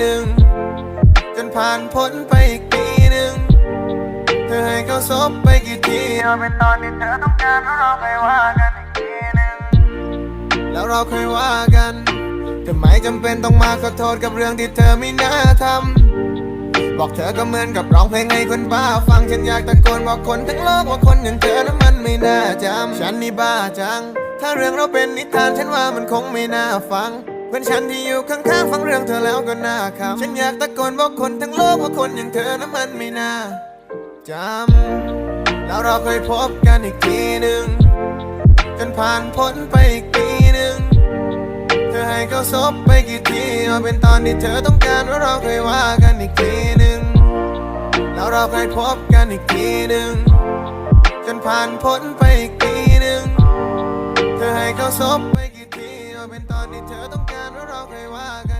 หนึ่งจนผ่านพ้นไปอีกปีหนึ่งเธอให้เขาซบไปกี่ทีเอาเป็นตอนที่เธอต้องการแล้วเราค่อยว่ากันอีกทีหนึ่งแล้วเราค่อยว่ากันทำไมจำเป็นต้องมาขอโทษกับเรื่องที่เธอไม่น่าทำบอกเธอก็เหมือนกับร้องเพลงให้คนบ้าฟังฉันอยากตะโกนบอกคนทั้งโลกว่าคนอย่างเธอนั้นมันไม่น่าจำฉันนี่บ้าจัง ถ้าเรื่องเราเป็นนิทานฉันว่ามันคงไม่น่าฟัง เพื่อนฉันที่อยู่ข้างๆฟังเรื่องเธอแล้วก็น่าขำฉันอยากตะโกนบอกคนทั้งโลกว่าคนอย่างเธอนั้นมันไม่น่าจำแล้วเราเคยพบกันอีกทีหนึ่งจนผ่านพ้นไปอีกปีหนึ่งเธอให้เขาซบไปกี่ทีเอาเป็นตอนที่เธอต้องการว่าเราเคยว่ากันอีกทีหนึ่งแล้วเราเคยพบกันอีกทีหนึ่งจนผ่านพ้นไปอีกปีหนึ่งเธอให้เขาซบไป็นตอนที่เธอต้องการแล้เราเคยว่ากัน